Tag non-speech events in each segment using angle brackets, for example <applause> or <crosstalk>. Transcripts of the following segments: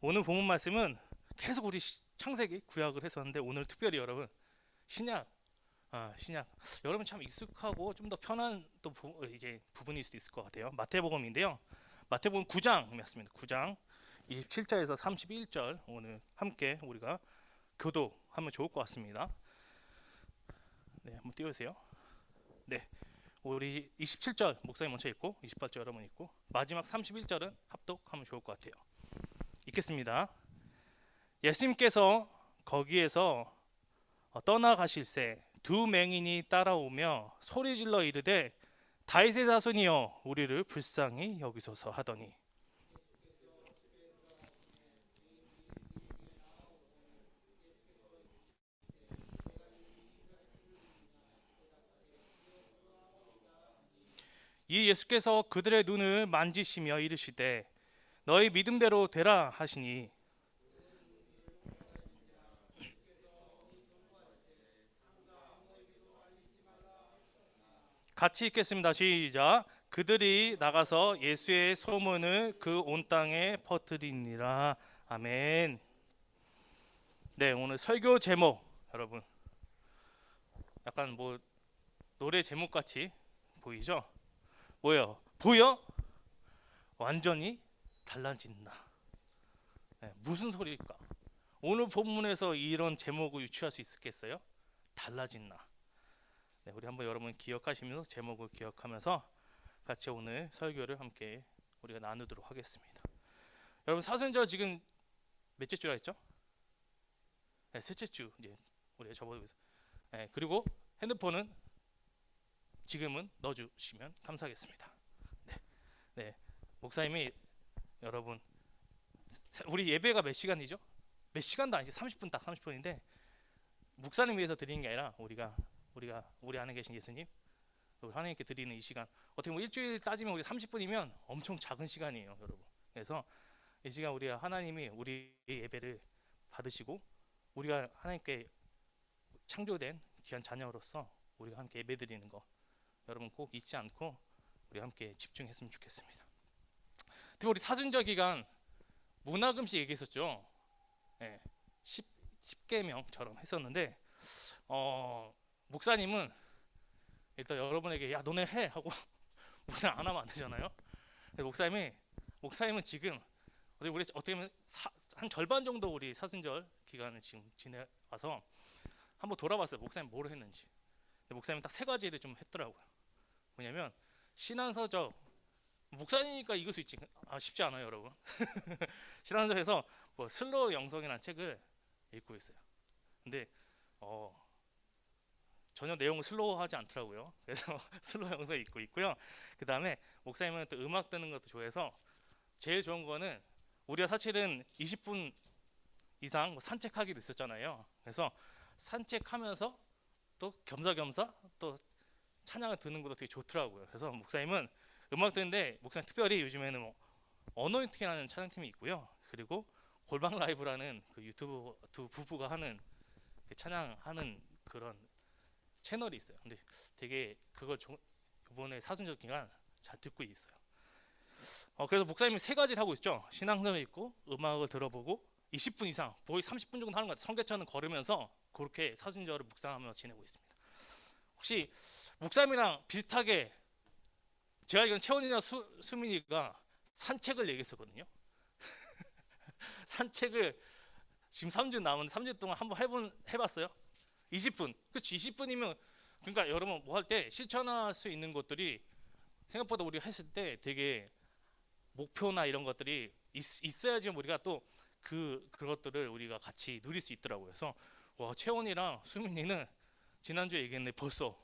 오늘 본문 말씀은 계속 우리 시- 창세기 구약을 했었는데 오늘 특별히 여러분 신약 아, 신약 여러분 참 익숙하고 좀 더 편한 또 부, 어, 이제 부분일 수도 있을 것 같아요. 마태복음인데요. 마태복음 9장 맞습니다. 9장 27절에서 31절 오늘 함께 우리가 교독하면 좋을 것 같습니다. 네, 한번 띄워주세요. 네, 우리 27절 목사님 먼저 읽고 28절 여러분 읽고 마지막 31절은 합독하면 좋을 것 같아요. 읽겠습니다. 예수님께서 거기에서 어, 떠나가실새 두 맹인이 따라오며 소리질러 이르되 다윗의 자손이여 우리를 불쌍히 여기소서 하더니 이 예수께서 그들의 눈을 만지시며 이르시되 너희 믿음대로 되라 하시니 같이 읽겠습니다. 시작. 그들이 나가서 예수의 소문을 그 온 땅에 퍼뜨리니라. 아멘. 네, 오늘 설교 제목 여러분 약간 뭐 노래 제목 같이 보이죠? 뭐요? 보여? 완전히 달라진다. 네, 무슨 소리일까? 오늘 본문에서 이런 제목을 유추할 수 있겠어요? 달라진다. 네, 우리 한번 여러분 기억하시면서 제목을 기억하면서 같이 오늘 설교를 함께 우리가 나누도록 하겠습니다. 여러분 사순절 지금 몇째 주라 했죠? 네, 셋째 주 이제 우리 접어두고 있어요. 네, 그리고 핸드폰은 지금은 넣어주시면 감사하겠습니다. 네, 네, 목사님이 여러분 우리 예배가 몇 시간이죠? 몇 시간도 아니지. 30분 딱 30분인데 목사님 위해서 드리는 게 아니라 우리가 우리가 우리 안에 계신 예수님 우리 하나님께 드리는 이 시간. 어떻게 보면 일주일 따지면 우리 30분이면 엄청 작은 시간이에요 여러분. 그래서 이 시간 우리가 하나님이 우리 예배를 받으시고 우리가 하나님께 창조된 귀한 자녀로서 우리가 함께 예배 드리는 거 여러분 꼭 잊지 않고 우리 함께 집중했으면 좋겠습니다 특히 우리 사순절 기간 문화 금식 얘기했었죠 네, 10, 10계명처럼 했었는데 어 목사님은 일단 여러분에게 야 너네 해 하고 <laughs> 목사님 안 하면 안 되잖아요. 목사님이 목사님은 지금 어떻게 우리 어떻게 보면 사, 한 절반 정도 우리 사순절 기간을 지금 지내와서 한번 돌아봤어요. 목사님 뭘 했는지. 목사님 딱 세 가지를 좀 했더라고요. 뭐냐면 신앙서적 목사님이니까 읽을 수 있지. 아 쉽지 않아요, 여러분. <laughs> 신앙서에서 뭐 슬로우 영성이라는 책을 읽고 있어요. 근데 어 전혀 내용을 슬로우하지 않더라고요. 그래서 <laughs> 슬로우 영상 읽고 있고요. 그 다음에 목사님은 또 음악 듣는 것도 좋아해서 제일 좋은 거는 우리가 사실은 20분 이상 뭐 산책하기도 있었잖아요. 그래서 산책하면서 또 겸사겸사 또 찬양을 듣는 것도 되게 좋더라고요. 그래서 목사님은 음악 듣는데 목사님 특별히 요즘에는 뭐 어노인팅이라는 찬양팀이 있고요. 그리고 골방 라이브라는 그 유튜브 두 부부가 하는 그 찬양하는 그런 채널이 있어요. 근데 되게 그걸 조, 이번에 사순절 기간 잘 듣고 있어요. 어, 그래서 목사님이 세 가지를 하고 있죠. 신앙성을 읽고 음악을 들어보고 20분 이상, 거의 30분 정도 하는 것 같아요. 성계천은 걸으면서 그렇게 사순절을 묵상하며 지내고 있습니다. 혹시 목사님이랑 비슷하게 제가 알기로는 채원이나 수, 수민이가 산책을 얘기했었거든요. <laughs> 산책을 지금 3주 남은 3주 동안 한번 해본 해봤어요? 20분. 그렇지. 20분이면 그러니까 여러분 뭐 할 때 실천할 수 있는 것들이 생각보다 우리가 했을 때 되게 목표나 이런 것들이 있, 어야지 우리가 또 그 그것들을 우리가 같이 누릴 수 있더라고요. 그래서 와 채원이랑 수민이는 지난주에 얘기했는데 벌써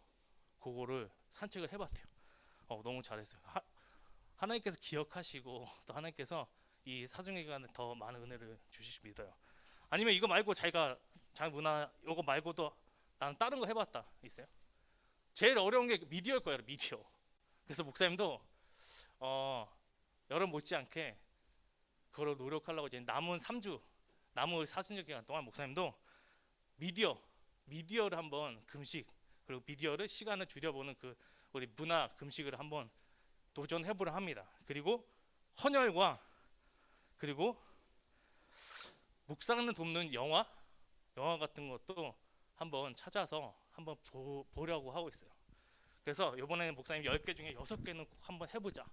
그거를 산책을 해봤대요. 어, 너무 잘했어요. 하, 하나님께서 기억하시고 또 하나님께서 이 사중 기간에 더 많은 은혜를 주시시 믿어요. 아니면 이거 말고 자기가 자기 문화 이거 말고도 나는 다른 거 해봤다 있어요? 제일 어려운 게 미디어일 거예요, 미디어. 그래서 목사님도 어, 여러분 못지않게 그걸 노력하려고 이제 남은 3주, 남은 사순절 기간 동안 목사님도 미디어, 미디어를 한번 금식 그리고 미디어를 시간을 줄여보는 그 우리 문화 금식을 한번 도전해 보려 합니다. 그리고 헌혈과 그리고 국상을 돕는 영화, 영화 같은 것도 한번 찾아서 한번 보, 보려고 하고 있어요. 그래서 이번에는 목사님 10개 중에 6개는 꼭 한번 해보자.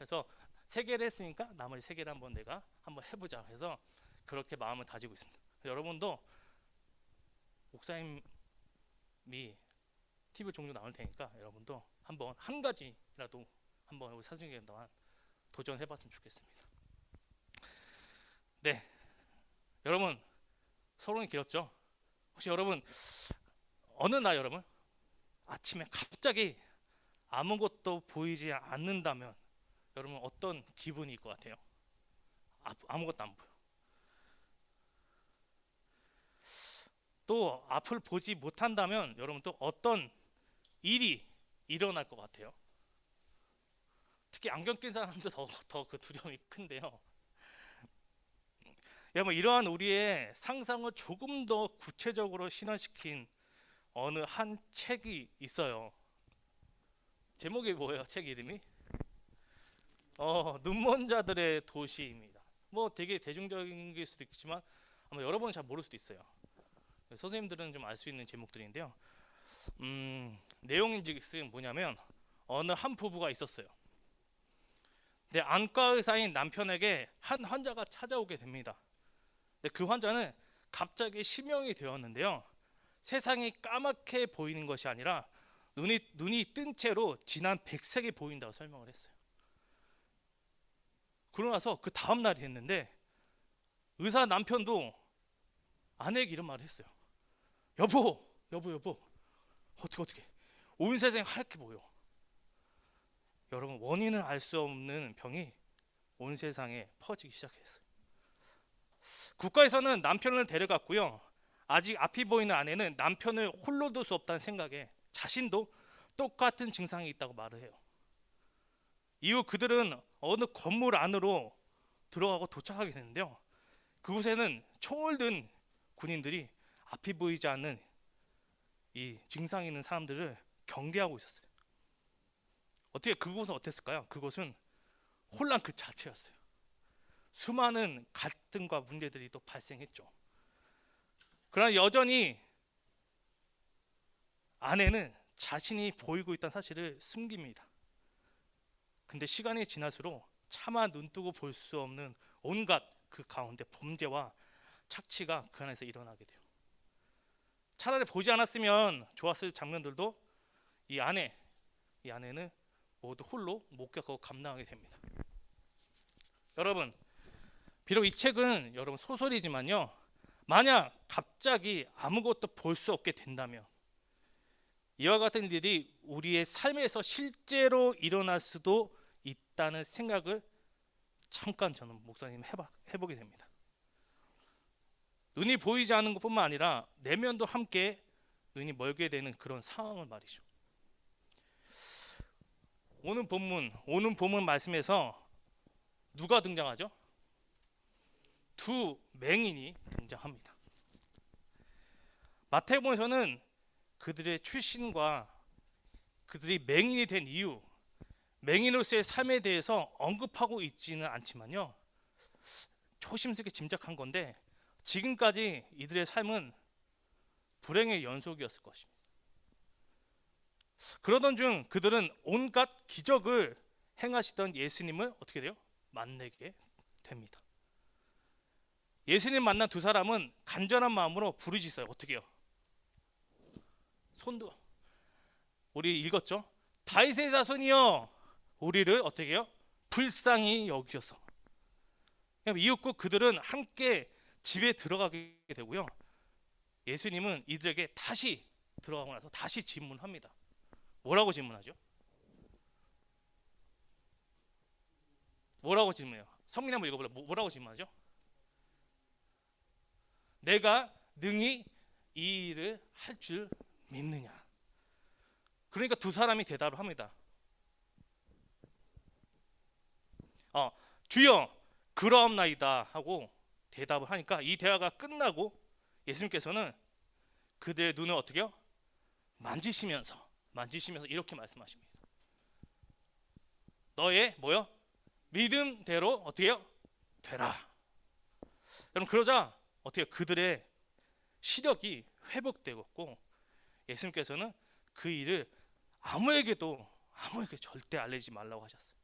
해서 세 개를 했으니까 나머지 세 개를 한번 내가 한번 해보자 해서 그렇게 마음을 다지고 있습니다. 여러분도 목사님이 TV 종류 나올 테니까 여러분도 한번 한 가지라도 한번 우리 사순기간 동안 도전해봤으면 좋겠습니다. 네, 여러분 서론이 길었죠? 혹시 여러분 어느 날 여러분 아침에 갑자기 아무것도 보이지 않는다면 여러분 어떤 기분일 것 같아요? 아, 아무것도 안 보여. 또 앞을 보지 못한다면 여러분 또 어떤 일이 일어날 것 같아요? 특히 안경 낀 사람도 더 더 그 두려움이 큰데요. 여러분 이러한 우리의 상상을 조금 더 구체적으로 실현시킨 어느 한 책이 있어요. 제목이 뭐예요? 책 이름이? 어, 눈먼 자들의 도시입니다. 뭐 되게 대중적인 게 수도 있지만 아마 여러분은 잘 모를 수도 있어요. 선생님들은 좀 알 수 있는 제목들인데요. 음, 내용인지 뭐냐면 어느 한 부부가 있었어요. 근데 안과 의사인 남편에게 한 환자가 찾아오게 됩니다. 근데 그 환자는 갑자기 실명이 되었는데요. 세상이 까맣게 보이는 것이 아니라 눈이 눈이 뜬 채로 진한 백색이 보인다고 설명을 했어요. 그러고 나서 그 다음 날이 됐는데 의사 남편도 아내에게 이런 말을 했어요. 여보, 여보, 여보, 어떻게 어떻게 온 세상이 하얗게 보여. 여러분 원인을 알 수 없는 병이 온 세상에 퍼지기 시작했어요. 국가에서는 남편을 데려갔고요. 아직 앞이 보이는 아내는 남편을 홀로 둘 수 없다는 생각에 자신도 똑같은 증상이 있다고 말을 해요. 이후 그들은 어느 건물 안으로 들어가고 도착하게 되는데요. 그곳에는 든 군인들이 앞이 보이지 않는 이 증상 있는 사람들을 경계하고 있었어요. 어떻게 그곳은 어땠을까요? 그곳은 혼란 그 자체였어요. 수많은 갈등과 문제들이 또 발생했죠. 그러나 여전히 아내는 자신이 보이고 있다는 사실을 숨깁니다. 근데 시간이 지날수록 차마 눈뜨고 볼 수 없는 온갖 그 가운데 범죄와 착취가 그 안에서 일어나게 돼요. 차라리 보지 않았으면 좋았을 장면들도 이 아내, 이 아내는 모두 홀로 목격하고 감당하게 됩니다. 여러분, 비록 이 책은 여러분 소설이지만요. 만약 갑자기 아무것도 볼 수 없게 된다면 이와 같은 일이 우리의 삶에서 실제로 일어날 수도 있다는 생각을 잠깐 저는 목사님 해봐, 해보게 됩니다. 눈이 보이지 않는 것뿐만 아니라 내면도 함께 눈이 멀게 되는 그런 상황을 말이죠. 오늘 본문, 오늘 본문 말씀에서 누가 등장하죠? 두 맹인이 등장합니다. 마태복음에서는 그들의 출신과 그들이 맹인이 된 이유, 맹인으로서의 삶에 대해서 언급하고 있지는 않지만요. 조심스럽게 짐작한 건데 지금까지 이들의 삶은 불행의 연속이었을 것입니다. 그러던 중 그들은 온갖 기적을 행하시던 예수님을 어떻게 돼요? 만나게 됩니다. 예수님 만난 두 사람은 간절한 마음으로 부르짖어요. 어떻게 해요? 손도 우리 읽었죠? 다윗의 자손이여 우리를 어떻게 해요? 불쌍히 여기셔서 이윽고 그들은 함께 집에 들어가게 되고요. 예수님은 이들에게 다시 들어가고 나서 다시 질문합니다. 뭐라고 질문하죠? 뭐라고 질문해요? 성민 한번 읽어볼래요? 뭐, 뭐라고 질문하죠? 내가 능히 이 일을 할 줄 믿느냐? 그러니까 두 사람이 대답을 합니다. 어, 주여 그러옵나이다 하고 대답을 하니까 이 대화가 끝나고 예수님께서는 그들의 눈을 어떻게요? 만지시면서 만지시면서 이렇게 말씀하십니다. 너의 뭐요? 믿음대로 어떻게요? 되라. 여러분 그러자 어떻게 그들의 시력이 회복되었고 예수님께서는 그 일을 아무에게도 아무에게 절대 알리지 말라고 하셨어요.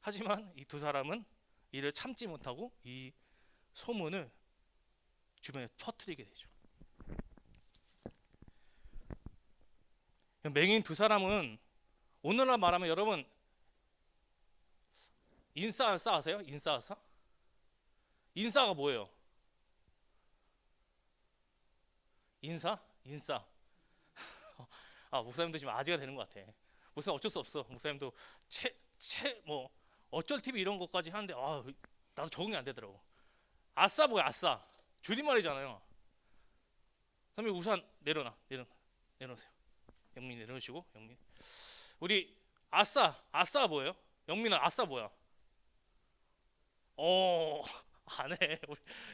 하지만 이 두 사람은 이를 참지 못하고 이 소문을 주변에 퍼뜨리게 되죠. 맹인 두 사람은 오늘날 말하면 여러분 인싸 안싸 아세요? 인싸 안 싸? 인싸가 뭐예요? 인사? 인싸. <laughs> 아 목사님도 지금 아재가 되는 것 같아. 목사님 어쩔 수 없어. 목사님도 채 채 뭐 어쩔 TV 이런 것까지 하는데 아 나도 적응이 안 되더라고. 아싸 뭐야 아싸. 줄임말이잖아요. 선생님 우산 내려놔 내려 내려놓으세요. 영민 내려놓으시고 영민. 우리 아싸 아싸 뭐예요? 영민아 아싸 뭐야? 어 <laughs> 안해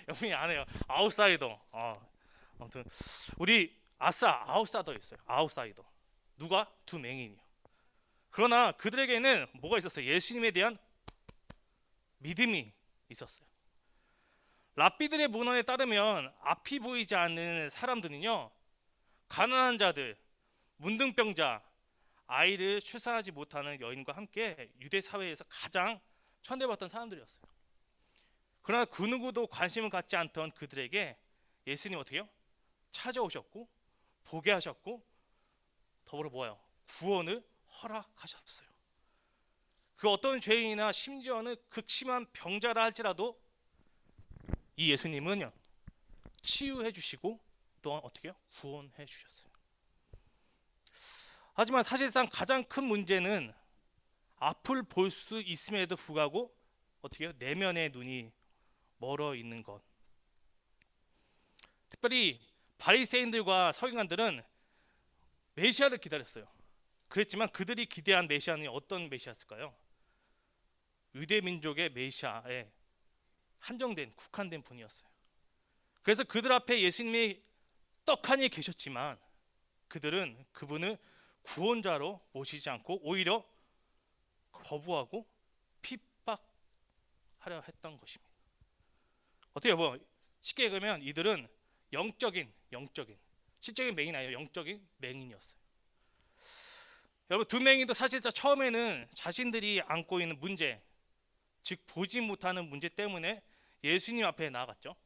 영민이 안 해요. 아웃사이더. 아 아무튼 우리 아싸 아웃사이더 있어요. 아웃사이더. 누가 두 맹인이요. 그러나 그들에게는 뭐가 있었어요? 예수님에 대한 믿음이 있었어요. 랍비들의 문헌에 따르면 앞이 보이지 않는 사람들은요, 가난한 자들, 문둥병자, 아이를 출산하지 못하는 여인과 함께 유대 사회에서 가장 천대받던 사람들이었어요. 그러나 그 누구도 관심을 갖지 않던 그들에게 예수님 어떻게요? 찾아오셨고 보게 하셨고 더불어 뭐예요? 구원을 허락하셨어요. 그 어떤 죄인이나 심지어는 극심한 병자라 할지라도 이 예수님은요 치유해 주시고 또한 어떻게요? 구원해 주셨어요. 하지만 사실상 가장 큰 문제는 앞을 볼 수 있음에도 불구하고 어떻게 요? 내면의 눈이 멀어 있는 것. 특별히 바리새인들과 서기관들은 메시아를 기다렸어요. 그랬지만 그들이 기대한 메시아는 어떤 메시아였을까요? 유대 민족의 메시아에 한정된 국한된 분이었어요. 그래서 그들 앞에 예수님이 떡하니 계셨지만 그들은 그분을 구원자로 모시지 않고 오히려 거부하고 핍박하려 했던 것입니다. 어떻게 뭐 쉽게 얘기하면 이들은 영적인 영적인 실적인 맹인 아니에요. 영적인 맹인이었어요. 여러분 두 맹인도 사실상 처음에는 자신들이 안고 있는 문제, 즉 보지 못하는 문제 때문에 예수님 앞에 나아갔죠.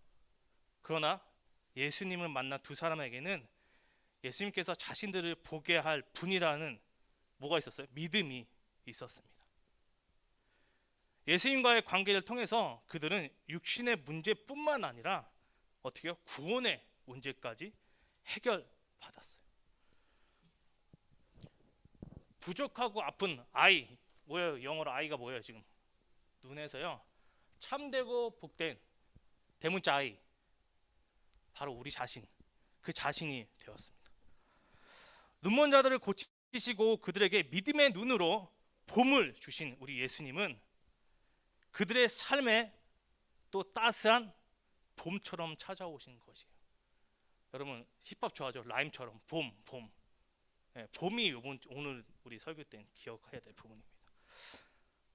그러나 예수님을 만난 두 사람에게는 예수님께서 자신들을 보게 할 분이라는 뭐가 있었어요? 믿음이 있었습니다. 예수님과의 관계를 통해서 그들은 육신의 문제뿐만 아니라 어떻게 요? 구원의 문제까지 해결받았어요. 부족하고 아픈 아이 뭐예요? 영어로 아이가 뭐예요? 지금 눈에서요. 참되고 복된 대문자 아이 바로 우리 자신 그 자신이 되었습니다. 눈먼 자들을 고치시고 그들에게 믿음의 눈으로 봄을 주신 우리 예수님은 그들의 삶에 또 따스한 봄처럼 찾아오신 것이에요. 여러분 힙합 좋아하죠? 라임처럼 봄, 봄. 네, 봄이 이번 오늘 우리 설교 때 기억해야 될 부분입니다.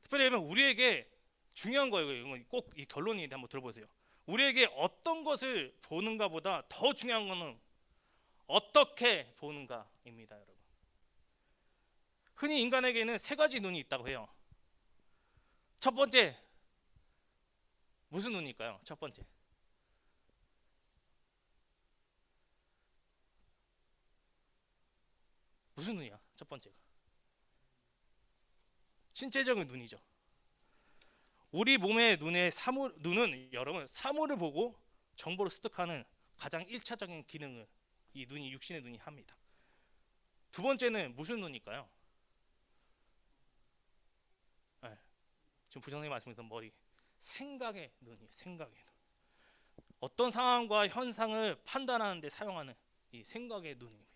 특별히 우리에게 중요한 거예요. 꼭이 결론이 한번 들어보세요. 우리에게 어떤 것을 보는가보다 더 중요한 것은 어떻게 보는가입니다, 여러분. 흔히 인간에게는 세 가지 눈이 있다고 해요. 첫 번째 무슨 눈일까요? 첫 번째 무슨 눈이야? 첫 번째가 신체적인 눈이죠. 우리 몸의 눈의 사물 눈은 여러분 사물을 보고 정보를 습득하는 가장 일차적인 기능을 이 눈이 육신의 눈이 합니다. 두 번째는 무슨 눈일까요? 네. 지금 부장님 말씀했던 머리 생각의 눈이에요. 생각의 눈. 어떤 상황과 현상을 판단하는 데 사용하는 이 생각의 눈입니다.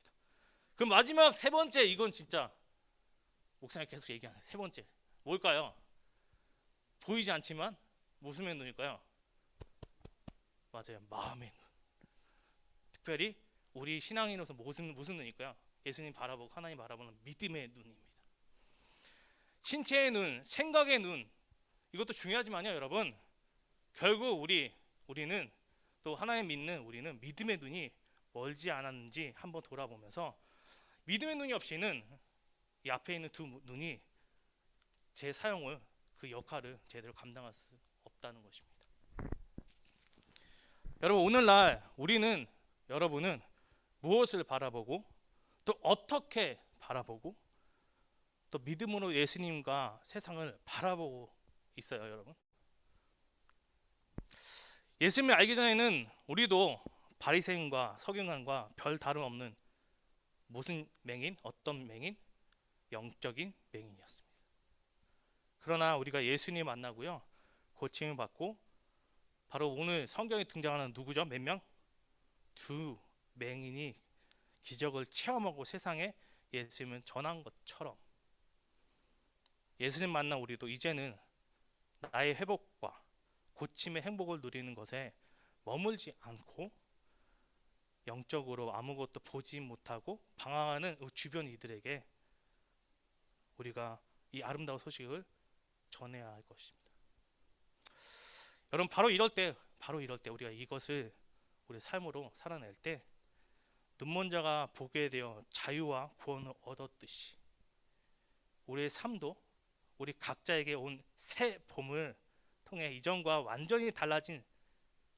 그 마지막 세 번째 이건 진짜 목사님 계속 얘기하는 세 번째 뭘까요? 보이지 않지만 무슨 눈일까요? 맞아요. 마음의 눈. 특별히 우리 신앙인으로서 무슨 무슨 눈일까요? 예수님 바라보고 하나님 바라보는 믿음의 눈입니다. 신체의 눈, 생각의 눈 이것도 중요하지만요, 여러분. 결국 우리 우리는 또 하나님 믿는 우리는 믿음의 눈이 멀지 않았는지 한번 돌아보면서 믿음의 눈이 없이는 이 앞에 있는 두 눈이 제 사용을 그 역할을 제대로 감당할 수 없다는 것입니다. 여러분 오늘날 우리는 여러분은 무엇을 바라보고 또 어떻게 바라보고 또 믿음으로 예수님과 세상을 바라보고 있어요, 여러분. 예수님을 알기 전에는 우리도 바리새인과 서경관과 별 다름 없는 무슨 맹인, 어떤 맹인, 영적인 맹인이었습니다. 그러나 우리가 예수님 만나고요, 고침을 받고 바로 오늘 성경에 등장하는 누구죠? 몇 명? 두 맹인이 기적을 체험하고 세상에 예수님을 전한 것처럼 예수님 만난 우리도 이제는 나의 회복과 고침의 행복을 누리는 것에 머물지 않고 영적으로 아무것도 보지 못하고 방황하는 주변 이들에게 우리가 이 아름다운 소식을 전해야 할 것입니다. 여러분 바로 이럴 때 바로 이럴 때 우리가 이것을 우리 삶으로 살아낼 때 눈먼 자가 보게 되어 자유와 구원을 얻었듯이 우리의 삶도 우리 각자에게 온 새 봄을 통해 이전과 완전히 달라진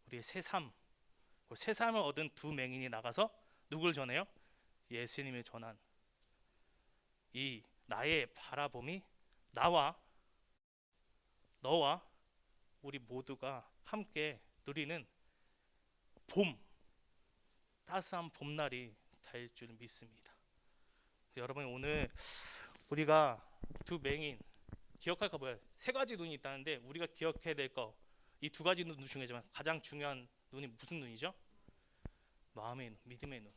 우리의 새 삶, 그새 삶을 얻은 두 맹인이 나가서 누굴 전해요? 예수님을 전한 이 나의 바라봄이 나와 너와 우리 모두가 함께 누리는 봄, 따스한 봄날이 될 줄 믿습니다. 여러분 오늘 우리가 두 맹인 기억할 거 뭐야? 세 가지 눈이 있다는데 우리가 기억해야 될 거 이 두 가지 눈 중에지만 가장 중요한 눈이 무슨 눈이죠? 마음의 눈, 믿음의 눈.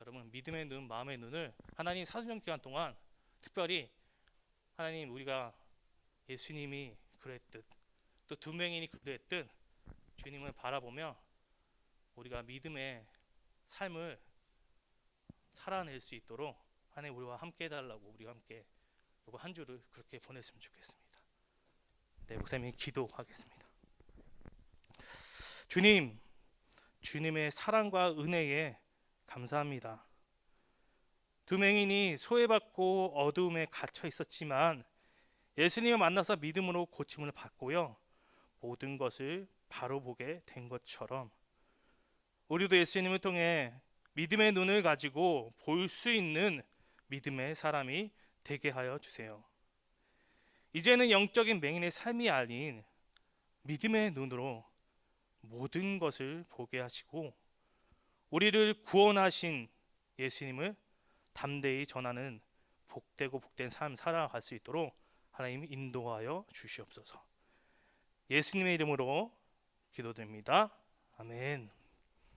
여러분 믿음의 눈, 마음의 눈을 하나님 사순절 기간 동안 특별히 하나님 우리가 예수님이 그랬듯 또두 맹인이 그랬듯 주님을 바라보며 우리가 믿음의 삶을 살아낼 수 있도록 하나님 우리와 함께 해달라고 우리가 함께 이거 한 주를 그렇게 보냈으면 좋겠습니다. 네, 목사님 기도하겠습니다. 주님, 주님의 사랑과 은혜에 감사합니다. 두 맹인이 소외받고 어두움에 갇혀 있었지만 예수님을 만나서 믿음으로 고침을 받고요. 모든 것을 바로 보게 된 것처럼 우리도 예수님을 통해 믿음의 눈을 가지고 볼 수 있는 믿음의 사람이 되게 하여 주세요. 이제는 영적인 맹인의 삶이 아닌 믿음의 눈으로 모든 것을 보게 하시고 우리를 구원하신 예수님을 담대히 전하는 복되고 복된 삶 살아갈 수 있도록 하나님이 인도하여 주시옵소서. 예수님의 이름으로 기도드립니다. 아멘.